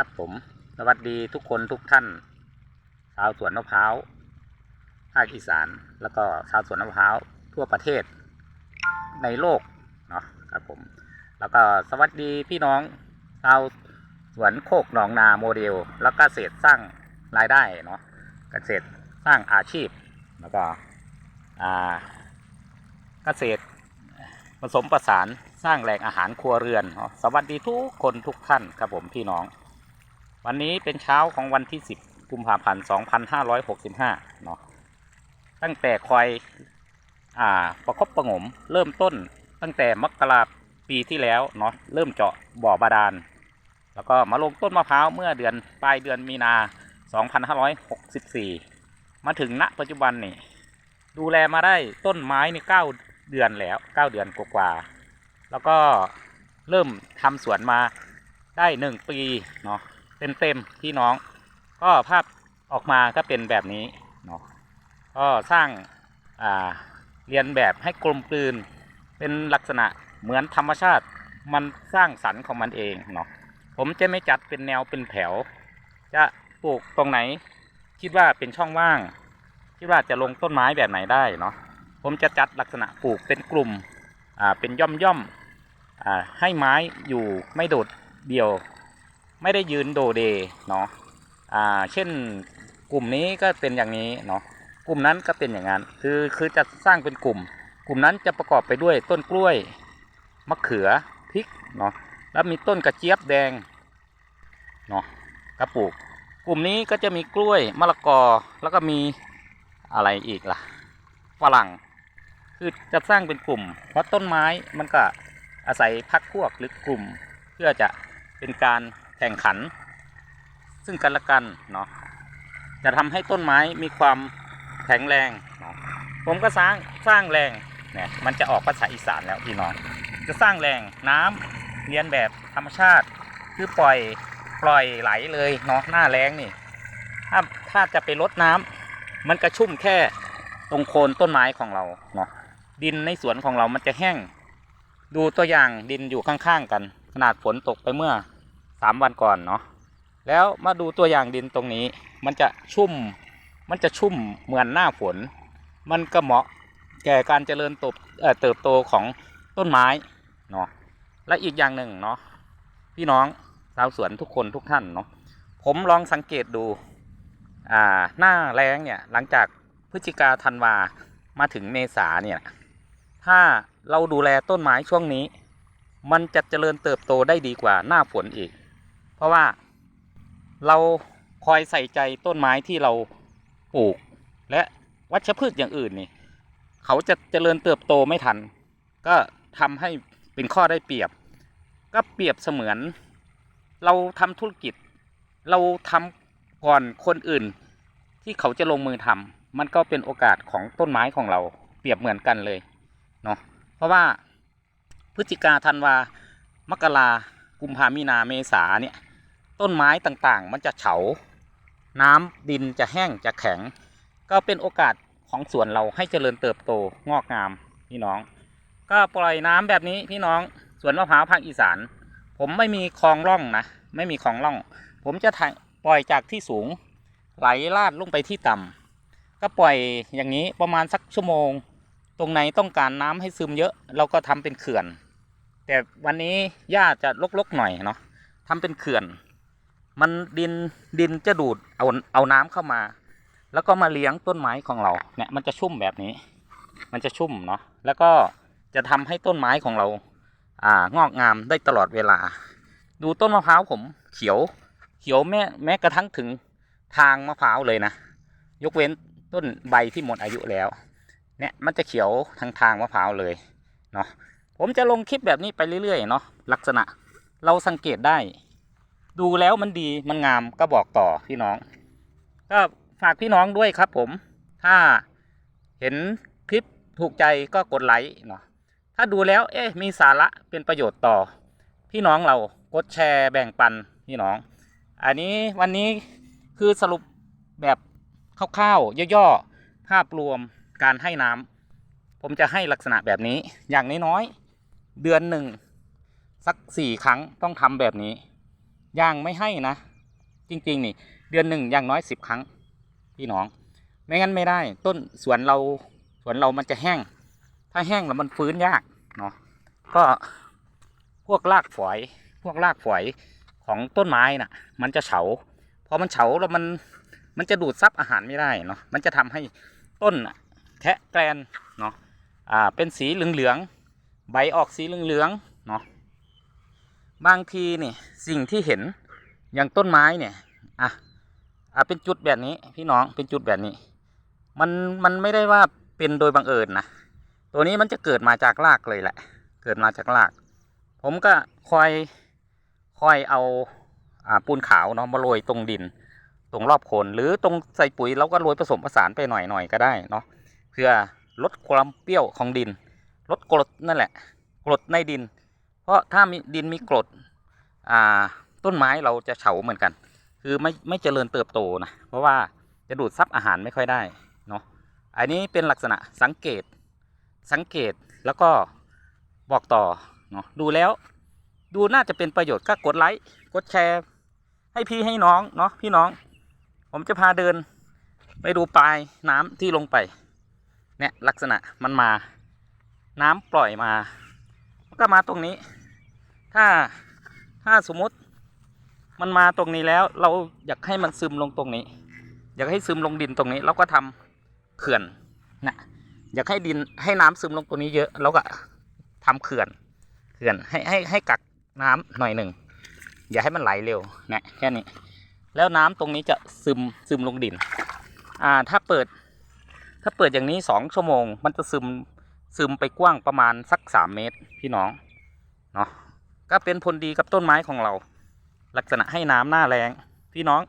ครับผม สวัสดีทุกคนทุกท่าน ชาวสวนมะพร้าวภาคอีสาน แล้วก็ชาวสวนมะพร้าวทั่วประเทศ ในโลกเนาะครับผม แล้วก็สวัสดีพี่น้องชาวสวนโคกหนองนาโมเดล แล้วก็เกษตรสร้างรายได้เนาะเกษตรสร้างอาชีพ แล้วก็เกษตรผสมประสานสร้างแหล่งอาหารครัวเรือนเนาะสวัสดีทุกคนทุกท่านครับผมพี่น้อง วันนี้เป็นเช้าของวันที่ 10 กุมภาพันธ์ 2565 เนาะตั้งแต่คอยอ่าประคบประหงม เริ่มต้นตั้งแต่มกราปีที่แล้วเนาะเริ่มเจาะบ่อบาดาล แล้วก็มาลงต้นมะพร้าวเมื่อเดือนปลายเดือนมีนา 2564 มาถึงณปัจจุบันนี่ดูแลมาได้ต้นไม้นี่9เดือนแล้ว9เดือนกว่าๆแล้วก็เริ่มทำสวนมาได้หนึ่งปีเนาะ เต็มเต็มๆพี่น้อง ก็ภาพออกมาก็เป็นแบบนี้เนาะก็สร้างอ่าเรียนแบบให้กลมกลืน เป็นลักษณะเหมือนธรรมชาติมันสร้างสรรค์ของมันเองเนาะผมจะไม่จัดเป็นแนวเป็นแถว จะปลูกตรงไหน คิดว่าเป็นช่องว่าง คิดว่าจะลงต้นไม้แบบไหนได้เนาะผมจะจัดลักษณะปลูกเป็นกลุ่มอ่าเป็นย่อมย่อมอ่าให้ไม้อยู่ไม่โดดเดี่ยว ไม่ได้ยืนโดเดเนาะอ่าเช่นกลุ่มนี้ก็เป็นอย่างนี้เนาะกลุ่มนั้นก็เป็นอย่างนั้นคือคือจะสร้างเป็นกลุ่ม กลุ่มนั้นจะประกอบไปด้วยต้นกล้วยมะเขือพริกเนาะแล้วมีต้นกระเจี๊ยบแดงเนาะกระปลูก กลุ่มนี้ก็จะมีกล้วยมะละกอแล้วก็มีอะไรอีกล่ะฝรั่งคือจะสร้างเป็นกลุ่ม เพราะต้นไม้มันก็อาศัยพักพวกหรือกลุ่มเพื่อจะเป็นการ แข่งขัน ซึ่งกันและกันเนาะจะทำให้ต้นไม้มีความแข็งแรงเนาะผมก็สร้างสร้างแรงเนี่ยมันจะออกภาษาอีสานแล้วพี่น้อง จะสร้างแรงน้ำเรียนแบบธรรมชาติ คือปล่อยปล่อยไหลเลยเนาะหน้าแรงนี่ถ้าถ้าจะไปลดน้ำมันกระชุ่มแค่ตรงโคนต้นไม้ของเราเนาะดินในสวนของเรามันจะแห้ง ดูตัวอย่างดินอยู่ข้างๆกัน ขนาดฝนตกไปเมื่อ สามวันก่อนเนาะแล้วมาดูตัวอย่างดินตรงนี้ มันจะชุ่ม มันจะชุ่มเหมือนหน้าฝน มันก็เหมาะแก่การเจริญเติบเติบโตของต้นไม้เนาะและอีกอย่างหนึ่งเนาะพี่น้องชาวสวนทุกคนทุกท่านเนาะผมลองสังเกตดูอ่าหน้าแล้งเนี่ยหลังจากพฤศจิกาธันวามาถึงเมษาเนี่ยถ้าเราดูแลต้นไม้ช่วงนี้ มันจะเจริญเติบโตได้ดีกว่าหน้าฝนอีก เพราะว่าเราคอยใส่ใจต้นไม้ที่เราปลูก และวัชพืชอย่างอื่นนี่ เขาจะเจริญเติบโตไม่ทัน ก็ทำให้เป็นข้อได้เปรียบ ก็เปรียบเสมือน เราทำธุรกิจ เราทำก่อนคนอื่น ที่เขาจะลงมือทำมันก็เป็นโอกาสของต้นไม้ของเราเปรียบเหมือนกันเลยเนาะเพราะว่าพฤศจิกาธันวามกรากุมภามีนาเมษาเนี่ย ต้นไม้ต่างๆ มันจะเฉา น้ำดินจะแห้งจะแข็ง ก็เป็นโอกาสของสวนเราให้เจริญเติบโตงอกงามพี่น้อง ก็ปล่อยน้ำแบบนี้พี่น้องสวนมะพร้าวภาคอีสาน ผมไม่มีคลองร่องนะไม่มีคลองร่อง ผมจะถ่ายปล่อยจากที่สูงไหลลาดลงไปที่ต่ำก็ปล่อยอย่างนี้ประมาณสักชั่วโมง ตรงไหนต้องการน้ำให้ซึมเยอะ เราก็ทำเป็นเขื่อน แต่วันนี้หญ้าจะลกๆหน่อยเนาะทำเป็นเขื่อน มันดินดินจะดูดเอาเอาน้ำเข้ามา แล้วก็มาเลี้ยงต้นไม้ของเราเนี่ยมันจะชุ่มแบบนี้ มันจะชุ่มเนาะแล้วก็จะทำให้ต้นไม้ของเรา อ่างอกงามได้ตลอดเวลา ดูต้นมะพร้าวผมเขียว เขียวแม้แม้กระทั่งถึงทางมะพร้าวเลยนะ ยกเว้นต้นใบที่หมดอายุแล้วเนี่ยมันจะเขียวทางทางมะพร้าวเลยเนาะผมจะลงคลิปแบบนี้ไปเรื่อยๆเนาะลักษณะเราสังเกตได้ ดูแล้วมันดีมันงามก็บอกต่อพี่น้อง ก็ฝากพี่น้องด้วยครับ ผม ถ้าเห็นคลิปถูกใจก็กดไลค์เนาะถ้าดูแล้ว เอ๊ะมีสาระเป็นประโยชน์ต่อ พี่น้องเรากดแชร์แบ่งปันพี่น้อง อันนี้วันนี้คือสรุปแบบคร่าวๆย่อๆภาพรวมการให้น้ำผมจะให้ลักษณะแบบนี้ อย่างน้อยๆเดือนหนึ่งสักสี่ครั้งต้องทำแบบนี้ ยางไม่ให้นะ จริง ๆ นี่ เดือนหนึ่งอย่างน้อยสิบครั้ง พี่น้อง ไม่งั้นไม่ได้ ต้นสวนเราสวนเรามันจะแห้ง ถ้าแห้งแล้วมันฟื้นยากเนาะก็พวกรากฝอย พวกรากฝอยของต้นไม้น่ะ มันจะเฉาพอมันเฉาแล้วมันมันจะดูดซับอาหารไม่ได้เนาะมันจะทำให้ต้นน่ะแทะแกลนเนาะอ่าเป็นสีเหลืองๆใบออกสีเหลืองๆเนาะ บางทีเนี่ยสิ่งที่เห็นอย่างต้นไม้เนี่ยอะอะเป็นจุดแบบนี้พี่น้องเป็นจุดแบบนี้ มันมันไม่ได้ว่าเป็นโดยบังเอิญนะตัวนี้มันจะเกิดมาจากรากเลยแหละ เกิดมาจากราก ผมก็คอยคอยเอาอ่าปูนขาวเนาะมาโรยตรงดิน ตรงรอบโคนหรือตรงใส่ปุ๋ยเราก็โรยผสมผสานไปหน่อยหน่อยๆก็ได้เนาะเพื่อลดความเปรี้ยวของดิน ลดกรดนั่นแหละกรดในดิน เพราะถ้ามีดินมีกรดอ่าต้นไม้เราจะเฉาเหมือนกัน คือไม่ไม่เจริญเติบโตนะเพราะว่าจะดูดซับอาหารไม่ค่อยได้เนาะอันนี้เป็นลักษณะสังเกตสังเกตแล้วก็บอกต่อเนาะดูแล้ว ดูน่าจะเป็นประโยชน์ก็กดไลค์กดแชร์ ให้พี่ให้น้องเนาะพี่น้อง ผมจะพาเดินไปดูปลายน้ำที่ลงไปเนี่ยลักษณะมันมา น้ำปล่อยมา มันก็มาตรงนี้ ถ้าถ้าสมมติมันมาตรงนี้แล้ว เราอยากให้มันซึมลงตรงนี้ อยากให้ซึมลงดินตรงนี้ เราก็ทำเขื่อนนะอยากให้ดินให้น้ำซึมลงตรงนี้เยอะเราก็ทำเขื่อนเขื่อนให้ให้ให้กักน้ำหน่อยหนึ่งอย่าให้มันไหลเร็วนะแค่นี้ แล้วน้ำตรงนี้จะซึมซึมลงดิน อ่าถ้าเปิด ถ้าเปิดอย่างนี้สองชั่วโมง มันจะซึมซึมไปกว้างประมาณสักสามเมตรพี่น้องเนาะ ก็เป็นผลดีกับต้นไม้ของเรา ลักษณะให้น้ำหน้าแรงพี่น้อง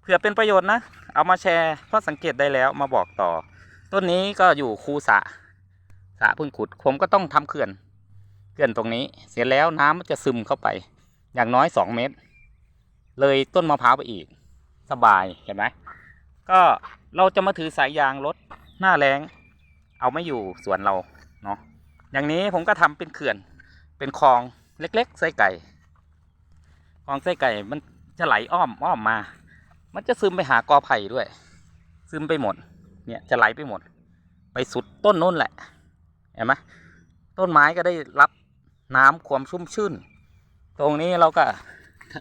เผื่อเป็นประโยชน์นะ เอามาแชร์เพราะสังเกตได้แล้วมาบอกต่อ ต้นนี้ก็อยู่คูสะสะพิ่งขุด ผมก็ต้องทำเขื่อนเขื่อนตรงนี้ เสร็จแล้วน้ำมันจะซึมเข้าไป อย่างน้อยสองเมตร เลยต้นมะพร้าวไปอีก สบายเห็นไหมก็เราจะมาถือสายยางรถหน้าแรงเอาไม่อยู่สวนเราเนาะอย่างนี้ผมก็ทำเป็นเขื่อนเป็นคลอง เล็ก ๆ ไส้ไก่คลองไส้ไก่มันจะไหลอ้อมอ้อมมา มันจะซึมไปหากอไผ่ด้วย ซึมไปหมด เนี่ยจะไหลไปหมด ไปสุดต้นนู้นแหละ เห็นไหมต้นไม้ก็ได้รับน้ำความชุ่มชื่น ตรงนี้เราก็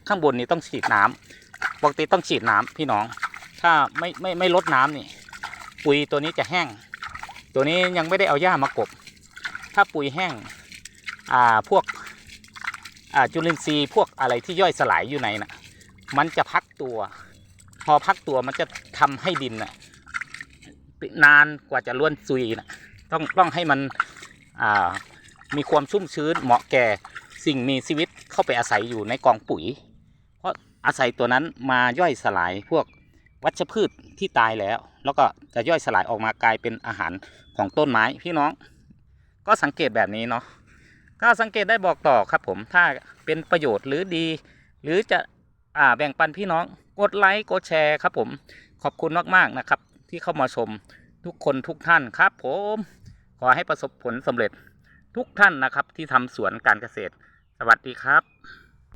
ข้างบนนี้ต้องฉีดน้ำปกติต้องฉีดน้ำพี่น้อง ถ้าไม่ไม่ไม่ลดน้ำนี่ ปุ๋ยตัวนี้จะแห้ง ตัวนี้ยังไม่ได้เอาหญ้ามากบ ถ้าปุ๋ยแห้ง อ่าพวก จุลินทรีย์พวกอะไรที่ย่อยสลายอยู่ในน่ะมันจะพักตัว พอพักตัวมันจะทำให้ดินน่ะนานกว่าจะล้วนซุยน่ะต้องต้องให้มันอ่ามีความชุ่มชื้นเหมาะแก่สิ่งมีชีวิตเข้าไปอาศัยอยู่ในกองปุ๋ย เพราะอาศัยตัวนั้นมาย่อยสลายพวกวัชพืชที่ตายแล้ว แล้วก็จะย่อยสลายออกมากลายเป็นอาหารของต้นไม้พี่น้อง ก็สังเกตแบบนี้เนาะ ถ้าสังเกตได้บอกต่อครับผมถ้าเป็นประโยชน์หรือดี หรือจะอ่าแบ่งปันพี่น้องกดไลค์กดแชร์ครับผมขอบคุณมากๆนะครับ ที่เข้ามาชมทุกคนทุกท่านครับ ผมขอให้ประสบผลสำเร็จทุกท่านนะครับที่ทำสวนการเกษตร สวัสดีครับ